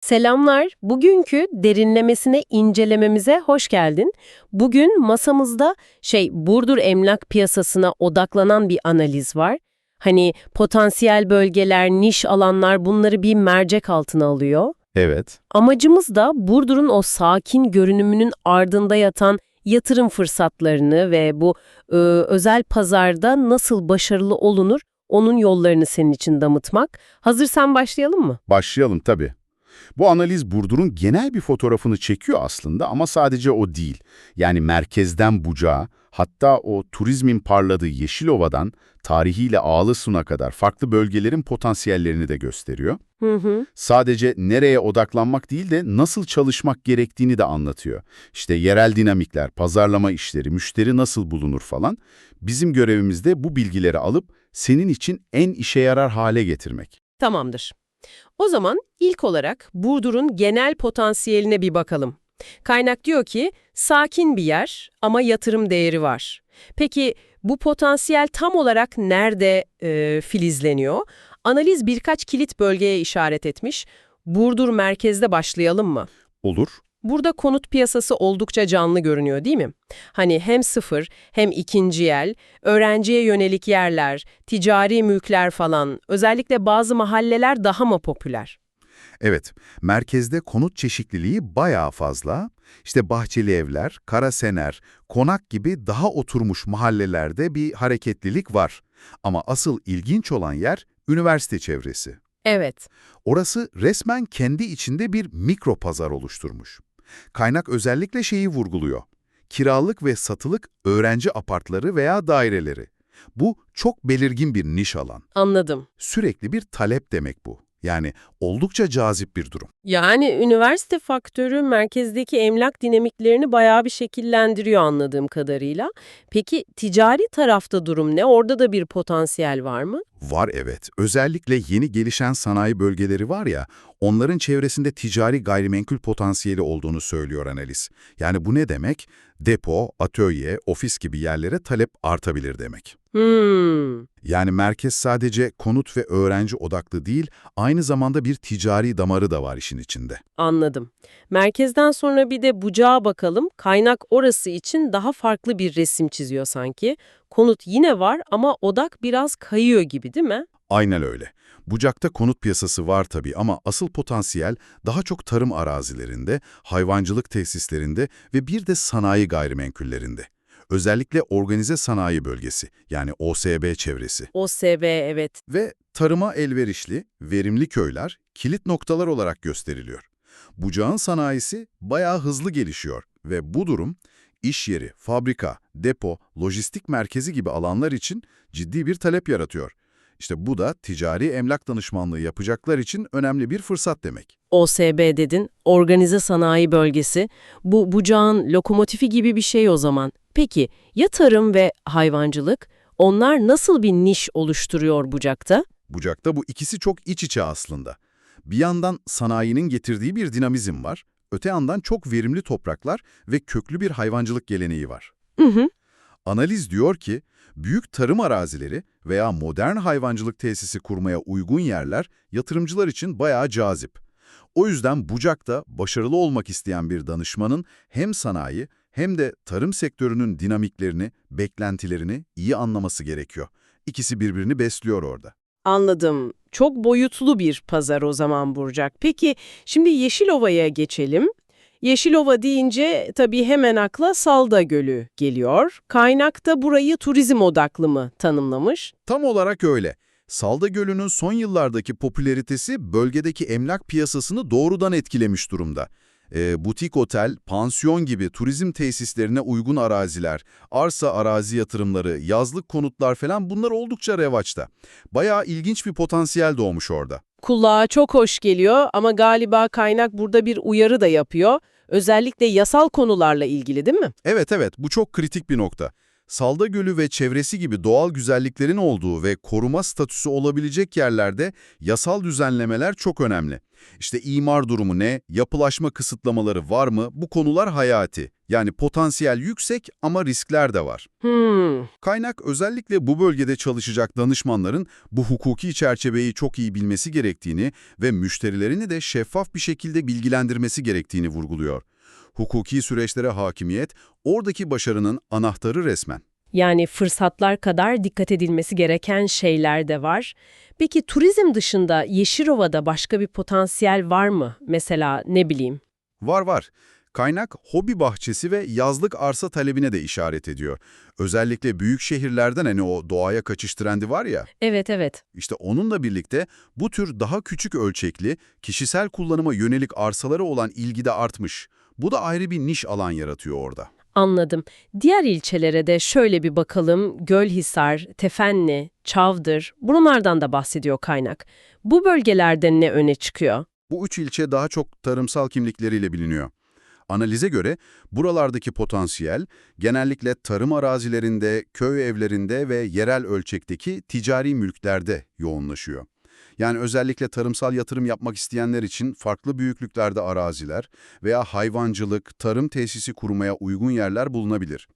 Selamlar. Bugünkü derinlemesine incelememize hoş geldin. Bugün masamızda şey Burdur emlak piyasasına odaklanan bir analiz var. Hani potansiyel bölgeler, niş alanlar bunları bir mercek altına alıyor. Evet. Amacımız da Burdur'un o sakin görünümünün ardında yatan yatırım fırsatlarını ve bu e, özel pazarda nasıl başarılı olunur onun yollarını senin için damıtmak. Hazırsan başlayalım mı? Başlayalım tabii. Bu analiz Burdur'un genel bir fotoğrafını çekiyor aslında ama sadece o değil. Yani merkezden bucağa, hatta o turizmin parladığı Yeşilova'dan tarihiyle Ağlısun'a kadar farklı bölgelerin potansiyellerini de gösteriyor. Hı hı. Sadece nereye odaklanmak değil de nasıl çalışmak gerektiğini de anlatıyor. İşte yerel dinamikler, pazarlama işleri, müşteri nasıl bulunur falan. Bizim görevimiz de bu bilgileri alıp senin için en işe yarar hale getirmek. Tamamdır. O zaman ilk olarak Burdur'un genel potansiyeline bir bakalım. Kaynak diyor ki sakin bir yer ama yatırım değeri var. Peki bu potansiyel tam olarak nerede e, filizleniyor? Analiz birkaç kilit bölgeye işaret etmiş. Burdur merkezde başlayalım mı? Olur. Burada konut piyasası oldukça canlı görünüyor değil mi? Hani hem sıfır hem ikinci el, öğrenciye yönelik yerler, ticari mülkler falan, özellikle bazı mahalleler daha mı popüler? Evet, merkezde konut çeşitliliği bayağı fazla. İşte bahçeli evler, karasener, konak gibi daha oturmuş mahallelerde bir hareketlilik var. Ama asıl ilginç olan yer üniversite çevresi. Evet. Orası resmen kendi içinde bir mikro pazar oluşturmuş. Kaynak özellikle şeyi vurguluyor. Kiralık ve satılık öğrenci apartları veya daireleri. Bu çok belirgin bir niş alan. Anladım. Sürekli bir talep demek bu. Yani oldukça cazip bir durum. Yani üniversite faktörü merkezdeki emlak dinamiklerini bayağı bir şekillendiriyor anladığım kadarıyla. Peki ticari tarafta durum ne? Orada da bir potansiyel var mı? Var evet. Özellikle yeni gelişen sanayi bölgeleri var ya, onların çevresinde ticari gayrimenkul potansiyeli olduğunu söylüyor analiz. Yani bu ne demek? Depo, atölye, ofis gibi yerlere talep artabilir demek. Hmm. Yani merkez sadece konut ve öğrenci odaklı değil, aynı zamanda bir ticari damarı da var işin içinde. Anladım. Merkezden sonra bir de bucağa bakalım. Kaynak orası için daha farklı bir resim çiziyor sanki. Konut yine var ama odak biraz kayıyor gibi değil mi? Aynen öyle. Bucakta konut piyasası var tabii ama asıl potansiyel daha çok tarım arazilerinde, hayvancılık tesislerinde ve bir de sanayi gayrimenkullerinde. Özellikle organize sanayi bölgesi yani OSB çevresi. OSB evet. Ve tarıma elverişli, verimli köyler kilit noktalar olarak gösteriliyor. Bucağın sanayisi bayağı hızlı gelişiyor ve bu durum iş yeri, fabrika, depo, lojistik merkezi gibi alanlar için ciddi bir talep yaratıyor. İşte bu da ticari emlak danışmanlığı yapacaklar için önemli bir fırsat demek. OSB dedin, organize sanayi bölgesi. Bu bucağın lokomotifi gibi bir şey o zaman. Peki ya tarım ve hayvancılık? Onlar nasıl bir niş oluşturuyor bucakta? Bucakta bu ikisi çok iç içe aslında. Bir yandan sanayinin getirdiği bir dinamizm var, öte yandan çok verimli topraklar ve köklü bir hayvancılık geleneği var. Hı hı. Analiz diyor ki, büyük tarım arazileri veya modern hayvancılık tesisi kurmaya uygun yerler yatırımcılar için bayağı cazip. O yüzden Bucak'ta başarılı olmak isteyen bir danışmanın hem sanayi hem de tarım sektörünün dinamiklerini, beklentilerini iyi anlaması gerekiyor. İkisi birbirini besliyor orada. Anladım. Çok boyutlu bir pazar o zaman Burcak. Peki şimdi Yeşilova'ya geçelim. Yeşilova deyince tabii hemen akla Salda Gölü geliyor. Kaynakta burayı turizm odaklı mı tanımlamış? Tam olarak öyle. Salda Gölü'nün son yıllardaki popülaritesi bölgedeki emlak piyasasını doğrudan etkilemiş durumda. E, butik otel, pansiyon gibi turizm tesislerine uygun araziler, arsa arazi yatırımları, yazlık konutlar falan bunlar oldukça revaçta. Bayağı ilginç bir potansiyel doğmuş orada. Kulağa çok hoş geliyor ama galiba kaynak burada bir uyarı da yapıyor. Özellikle yasal konularla ilgili değil mi? Evet evet bu çok kritik bir nokta. Salda Gölü ve çevresi gibi doğal güzelliklerin olduğu ve koruma statüsü olabilecek yerlerde yasal düzenlemeler çok önemli. İşte imar durumu ne, yapılaşma kısıtlamaları var mı bu konular hayati. Yani potansiyel yüksek ama riskler de var. Hmm, Kaynak özellikle bu bölgede çalışacak danışmanların bu hukuki çerçeveyi çok iyi bilmesi gerektiğini ve müşterilerini de şeffaf bir şekilde bilgilendirmesi gerektiğini vurguluyor. Hukuki süreçlere hakimiyet, oradaki başarının anahtarı resmen. yani fırsatlar kadar dikkat edilmesi gereken şeyler de var. Peki turizm dışında Yeşilova'da başka bir potansiyel var mı? Mesela ne bileyim. Var var. Kaynak hobi bahçesi ve yazlık arsa talebine de işaret ediyor. Özellikle büyük şehirlerden hani o doğaya kaçış trendi var ya, Evet evet. işte onunla birlikte bu tür daha küçük ölçekli, kişisel kullanıma yönelik arsalara olan ilgi de artmış. Bu da ayrı bir niş alan yaratıyor orada. Anladım. Diğer ilçelere de şöyle bir bakalım. Gölhisar, Tefenli, Çavdır, bunlardan da bahsediyor kaynak. Bu bölgelerde ne öne çıkıyor? Bu üç ilçe daha çok tarımsal kimlikleriyle biliniyor. Analize göre buralardaki potansiyel genellikle tarım arazilerinde, köy evlerinde ve yerel ölçekteki ticari mülklerde yoğunlaşıyor. Yani özellikle tarımsal yatırım yapmak isteyenler için farklı büyüklüklerde araziler veya hayvancılık, tarım tesisi kurmaya uygun yerler bulunabilir.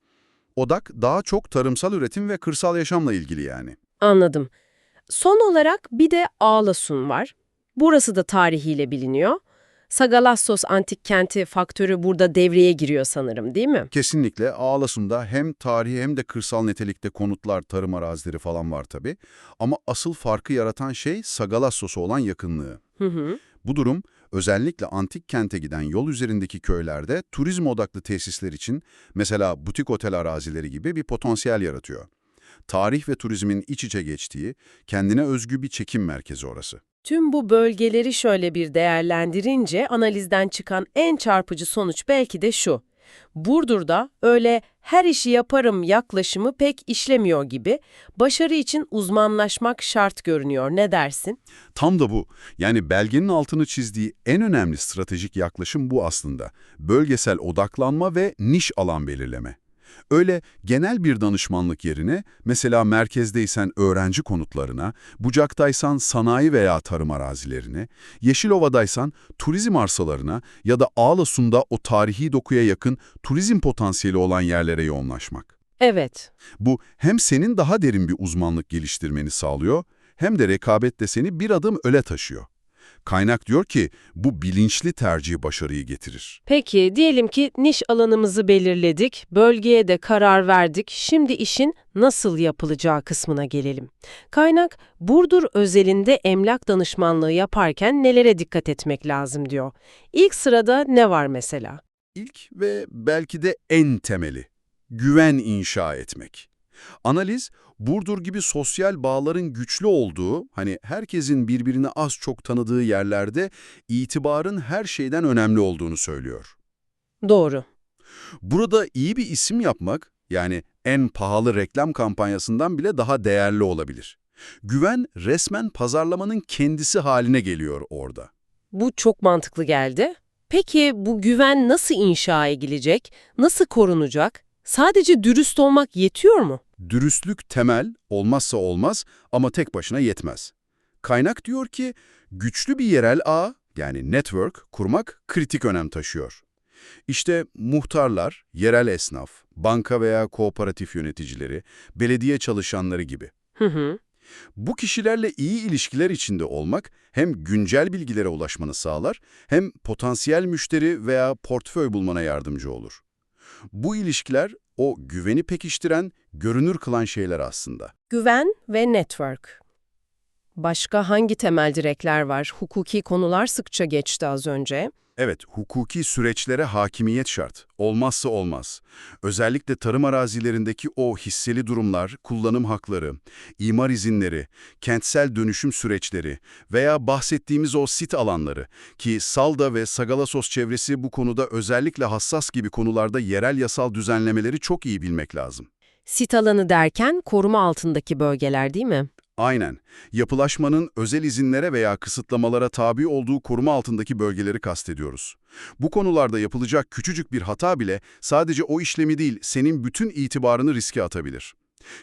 Odak daha çok tarımsal üretim ve kırsal yaşamla ilgili yani. Anladım. Son olarak bir de Ağlasun var. Burası da tarihiyle biliniyor. Sagalassos antik kenti faktörü burada devreye giriyor sanırım değil mi? Kesinlikle Ağlasun'da hem tarihi hem de kırsal nitelikte konutlar, tarım arazileri falan var tabii. Ama asıl farkı yaratan şey Sagalassos'a olan yakınlığı. Hı hı. Bu durum özellikle antik kente giden yol üzerindeki köylerde turizm odaklı tesisler için mesela butik otel arazileri gibi bir potansiyel yaratıyor. Tarih ve turizmin iç içe geçtiği, kendine özgü bir çekim merkezi orası. Tüm bu bölgeleri şöyle bir değerlendirince analizden çıkan en çarpıcı sonuç belki de şu. Burdur'da öyle her işi yaparım yaklaşımı pek işlemiyor gibi, başarı için uzmanlaşmak şart görünüyor. Ne dersin? Tam da bu. Yani belgenin altını çizdiği en önemli stratejik yaklaşım bu aslında. Bölgesel odaklanma ve niş alan belirleme. Öyle genel bir danışmanlık yerine mesela merkezdeysen öğrenci konutlarına, bucaktaysan sanayi veya tarım arazilerine, Yeşilova'daysan turizm arsalarına ya da Ağlasun'da o tarihi dokuya yakın turizm potansiyeli olan yerlere yoğunlaşmak. Evet. Bu hem senin daha derin bir uzmanlık geliştirmeni sağlıyor hem de rekabette seni bir adım öle taşıyor. Kaynak diyor ki bu bilinçli tercih başarıyı getirir. Peki diyelim ki niş alanımızı belirledik, bölgeye de karar verdik. Şimdi işin nasıl yapılacağı kısmına gelelim. Kaynak Burdur özelinde emlak danışmanlığı yaparken nelere dikkat etmek lazım diyor. İlk sırada ne var mesela? İlk ve belki de en temeli, güven inşa etmek. Analiz, Burdur gibi sosyal bağların güçlü olduğu, hani herkesin birbirini az çok tanıdığı yerlerde itibarın her şeyden önemli olduğunu söylüyor. Doğru. Burada iyi bir isim yapmak, yani en pahalı reklam kampanyasından bile daha değerli olabilir. Güven resmen pazarlamanın kendisi haline geliyor orada. Bu çok mantıklı geldi. Peki bu güven nasıl inşa edilecek, nasıl korunacak? Sadece dürüst olmak yetiyor mu? Dürüstlük temel, olmazsa olmaz ama tek başına yetmez. Kaynak diyor ki, güçlü bir yerel ağ, yani network, kurmak kritik önem taşıyor. İşte muhtarlar, yerel esnaf, banka veya kooperatif yöneticileri, belediye çalışanları gibi. Hı hı. Bu kişilerle iyi ilişkiler içinde olmak hem güncel bilgilere ulaşmanı sağlar hem potansiyel müşteri veya portföy bulmana yardımcı olur. Bu ilişkiler o güveni pekiştiren, görünür kılan şeyler aslında. Güven ve network. Başka hangi temel direkler var? Hukuki konular sıkça geçti az önce. Evet, hukuki süreçlere hakimiyet şart. Olmazsa olmaz. Özellikle tarım arazilerindeki o hisseli durumlar, kullanım hakları, imar izinleri, kentsel dönüşüm süreçleri veya bahsettiğimiz o sit alanları ki Salda ve Sagalassos çevresi bu konuda özellikle hassas gibi konularda yerel yasal düzenlemeleri çok iyi bilmek lazım. Sit alanı derken koruma altındaki bölgeler değil mi? Aynen. Yapılaşmanın özel izinlere veya kısıtlamalara tabi olduğu koruma altındaki bölgeleri kastediyoruz. Bu konularda yapılacak küçücük bir hata bile sadece o işlemi değil, senin bütün itibarını riske atabilir.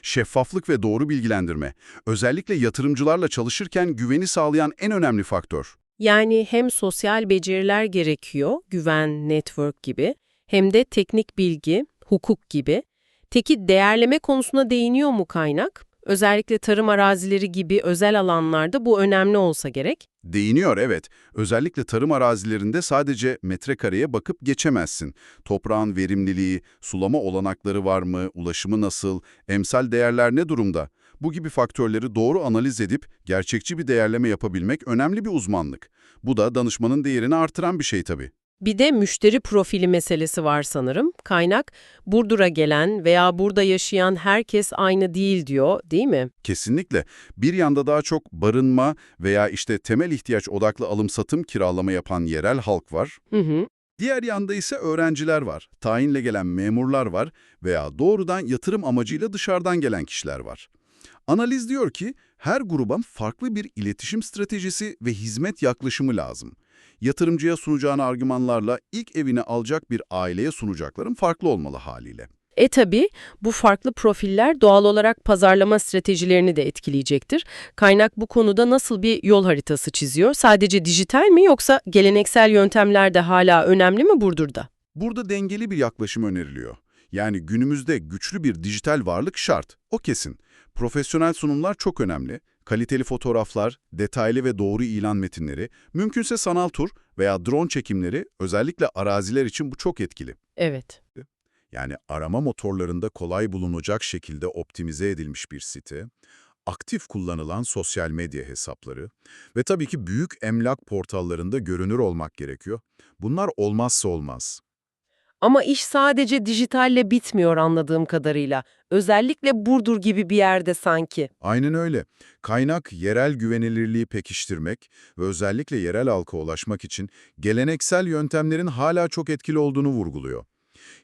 Şeffaflık ve doğru bilgilendirme, özellikle yatırımcılarla çalışırken güveni sağlayan en önemli faktör. Yani hem sosyal beceriler gerekiyor, güven, network gibi, hem de teknik bilgi, hukuk gibi. Teki değerleme konusuna değiniyor mu kaynak? Özellikle tarım arazileri gibi özel alanlarda bu önemli olsa gerek. Değiniyor evet. Özellikle tarım arazilerinde sadece metrekareye bakıp geçemezsin. Toprağın verimliliği, sulama olanakları var mı, ulaşımı nasıl, emsal değerler ne durumda? Bu gibi faktörleri doğru analiz edip gerçekçi bir değerleme yapabilmek önemli bir uzmanlık. Bu da danışmanın değerini artıran bir şey tabii. Bir de müşteri profili meselesi var sanırım. Kaynak, Burdur'a gelen veya burada yaşayan herkes aynı değil diyor, değil mi? Kesinlikle. Bir yanda daha çok barınma veya işte temel ihtiyaç odaklı alım-satım kiralama yapan yerel halk var. Hı hı. Diğer yanda ise öğrenciler var, tayinle gelen memurlar var veya doğrudan yatırım amacıyla dışarıdan gelen kişiler var. Analiz diyor ki her gruba farklı bir iletişim stratejisi ve hizmet yaklaşımı lazım. Yatırımcıya sunacağın argümanlarla ilk evini alacak bir aileye sunacakların farklı olmalı haliyle. E tabi bu farklı profiller doğal olarak pazarlama stratejilerini de etkileyecektir. Kaynak bu konuda nasıl bir yol haritası çiziyor? Sadece dijital mi yoksa geleneksel yöntemler de hala önemli mi Burdur'da? Burada dengeli bir yaklaşım öneriliyor. Yani günümüzde güçlü bir dijital varlık şart, o kesin. Profesyonel sunumlar çok önemli. Kaliteli fotoğraflar, detaylı ve doğru ilan metinleri, mümkünse sanal tur veya drone çekimleri özellikle araziler için bu çok etkili. Evet. Yani arama motorlarında kolay bulunacak şekilde optimize edilmiş bir site, aktif kullanılan sosyal medya hesapları ve tabii ki büyük emlak portallarında görünür olmak gerekiyor. Bunlar olmazsa olmaz. Ama iş sadece dijitalle bitmiyor anladığım kadarıyla. Özellikle Burdur gibi bir yerde sanki. Aynen öyle. Kaynak yerel güvenilirliği pekiştirmek ve özellikle yerel halka ulaşmak için geleneksel yöntemlerin hala çok etkili olduğunu vurguluyor.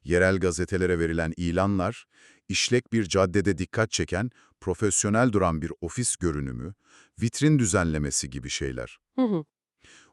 Yerel gazetelere verilen ilanlar, işlek bir caddede dikkat çeken, profesyonel duran bir ofis görünümü, vitrin düzenlemesi gibi şeyler. Hı hı.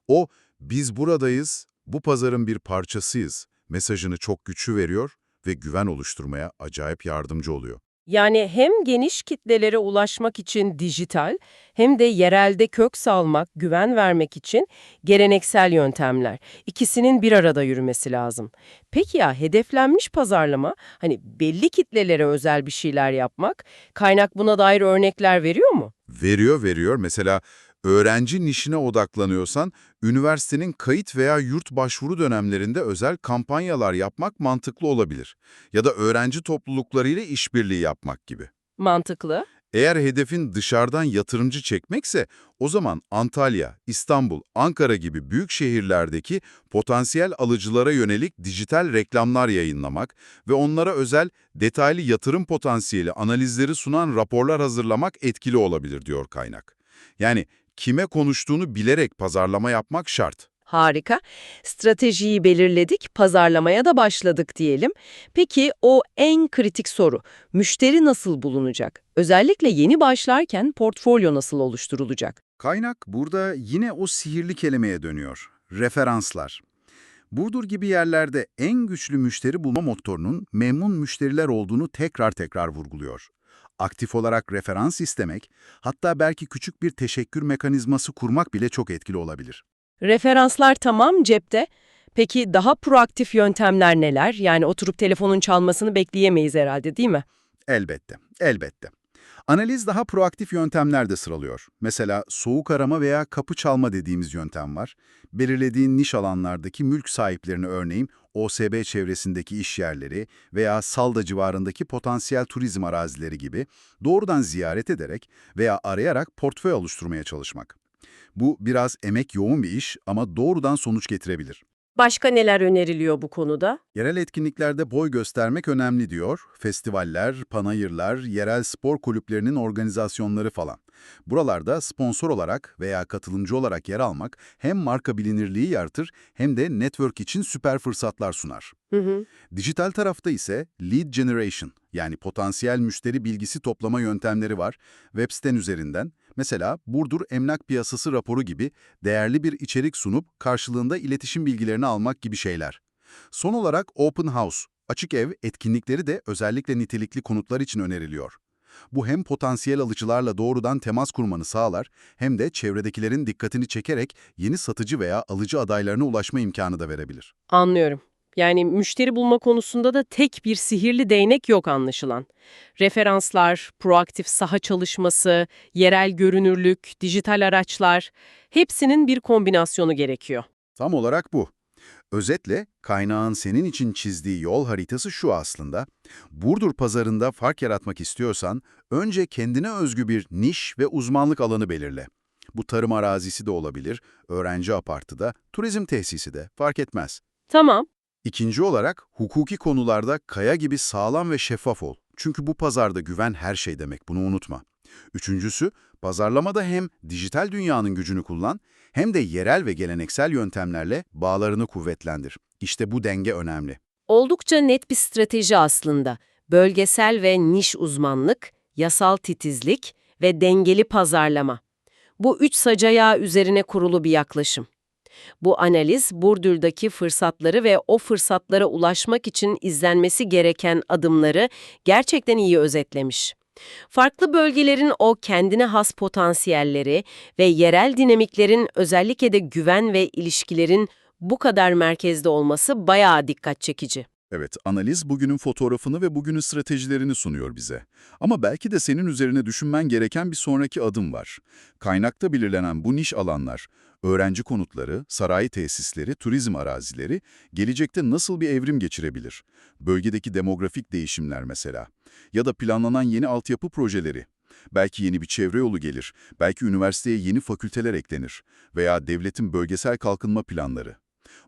O, biz buradayız, bu pazarın bir parçasıyız mesajını çok güçlü veriyor ve güven oluşturmaya acayip yardımcı oluyor. Yani hem geniş kitlelere ulaşmak için dijital hem de yerelde kök salmak, güven vermek için geleneksel yöntemler. İkisinin bir arada yürümesi lazım. Peki ya hedeflenmiş pazarlama, hani belli kitlelere özel bir şeyler yapmak, kaynak buna dair örnekler veriyor mu? Veriyor veriyor. Mesela öğrenci nişine odaklanıyorsan, üniversitenin kayıt veya yurt başvuru dönemlerinde özel kampanyalar yapmak mantıklı olabilir. Ya da öğrenci topluluklarıyla işbirliği yapmak gibi. Mantıklı. Eğer hedefin dışarıdan yatırımcı çekmekse, o zaman Antalya, İstanbul, Ankara gibi büyük şehirlerdeki potansiyel alıcılara yönelik dijital reklamlar yayınlamak ve onlara özel detaylı yatırım potansiyeli analizleri sunan raporlar hazırlamak etkili olabilir diyor kaynak. Yani kime konuştuğunu bilerek pazarlama yapmak şart. Harika. Stratejiyi belirledik, pazarlamaya da başladık diyelim. Peki o en kritik soru, müşteri nasıl bulunacak? Özellikle yeni başlarken portfolyo nasıl oluşturulacak? Kaynak burada yine o sihirli kelimeye dönüyor. Referanslar. Burdur gibi yerlerde en güçlü müşteri bulma motorunun memnun müşteriler olduğunu tekrar tekrar vurguluyor. Aktif olarak referans istemek, hatta belki küçük bir teşekkür mekanizması kurmak bile çok etkili olabilir. Referanslar tamam cepte. Peki daha proaktif yöntemler neler? Yani oturup telefonun çalmasını bekleyemeyiz herhalde değil mi? Elbette, elbette. Analiz daha proaktif yöntemler de sıralıyor. Mesela soğuk arama veya kapı çalma dediğimiz yöntem var. Belirlediğin niş alanlardaki mülk sahiplerini örneğin OSB çevresindeki iş yerleri veya Salda civarındaki potansiyel turizm arazileri gibi doğrudan ziyaret ederek veya arayarak portföy oluşturmaya çalışmak. Bu biraz emek yoğun bir iş ama doğrudan sonuç getirebilir. Başka neler öneriliyor bu konuda? Yerel etkinliklerde boy göstermek önemli diyor. Festivaller, panayırlar, yerel spor kulüplerinin organizasyonları falan. Buralarda sponsor olarak veya katılımcı olarak yer almak hem marka bilinirliği yaratır hem de network için süper fırsatlar sunar. Hı hı. Dijital tarafta ise lead generation yani potansiyel müşteri bilgisi toplama yöntemleri var. Web siten üzerinden mesela Burdur Emlak Piyasası raporu gibi değerli bir içerik sunup karşılığında iletişim bilgilerini almak gibi şeyler. Son olarak open house, açık ev etkinlikleri de özellikle nitelikli konutlar için öneriliyor. Bu hem potansiyel alıcılarla doğrudan temas kurmanı sağlar hem de çevredekilerin dikkatini çekerek yeni satıcı veya alıcı adaylarına ulaşma imkanı da verebilir. Anlıyorum. Yani müşteri bulma konusunda da tek bir sihirli değnek yok anlaşılan. Referanslar, proaktif saha çalışması, yerel görünürlük, dijital araçlar hepsinin bir kombinasyonu gerekiyor. Tam olarak bu. Özetle kaynağın senin için çizdiği yol haritası şu aslında. Burdur pazarında fark yaratmak istiyorsan önce kendine özgü bir niş ve uzmanlık alanı belirle. Bu tarım arazisi de olabilir, öğrenci apartı da, turizm tesisi de fark etmez. Tamam. İkinci olarak hukuki konularda kaya gibi sağlam ve şeffaf ol. Çünkü bu pazarda güven her şey demek, bunu unutma. Üçüncüsü, pazarlamada hem dijital dünyanın gücünü kullan, hem de yerel ve geleneksel yöntemlerle bağlarını kuvvetlendir. İşte bu denge önemli. Oldukça net bir strateji aslında. Bölgesel ve niş uzmanlık, yasal titizlik ve dengeli pazarlama. Bu üç sac ayağı üzerine kurulu bir yaklaşım. Bu analiz, Burdur'daki fırsatları ve o fırsatlara ulaşmak için izlenmesi gereken adımları gerçekten iyi özetlemiş. Farklı bölgelerin o kendine has potansiyelleri ve yerel dinamiklerin özellikle de güven ve ilişkilerin bu kadar merkezde olması bayağı dikkat çekici. Evet, analiz bugünün fotoğrafını ve bugünün stratejilerini sunuyor bize. Ama belki de senin üzerine düşünmen gereken bir sonraki adım var. Kaynakta belirlenen bu niş alanlar, öğrenci konutları, sanayi tesisleri, turizm arazileri gelecekte nasıl bir evrim geçirebilir? Bölgedeki demografik değişimler mesela. Ya da planlanan yeni altyapı projeleri. Belki yeni bir çevre yolu gelir, belki üniversiteye yeni fakülteler eklenir veya devletin bölgesel kalkınma planları.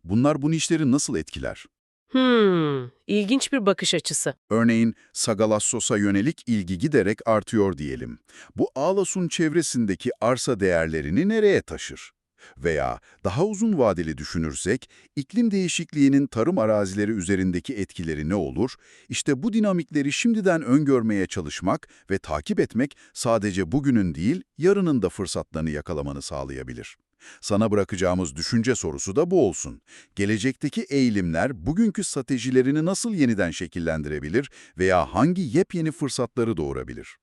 Bunlar bu nişleri nasıl etkiler? Hmm, ilginç bir bakış açısı. Örneğin Sagalassos'a yönelik ilgi giderek artıyor diyelim. Bu Ağlasun çevresindeki arsa değerlerini nereye taşır? Veya daha uzun vadeli düşünürsek, iklim değişikliğinin tarım arazileri üzerindeki etkileri ne olur? İşte bu dinamikleri şimdiden öngörmeye çalışmak ve takip etmek sadece bugünün değil, yarının da fırsatlarını yakalamanı sağlayabilir. Sana bırakacağımız düşünce sorusu da bu olsun. Gelecekteki eğilimler bugünkü stratejilerini nasıl yeniden şekillendirebilir veya hangi yepyeni fırsatları doğurabilir?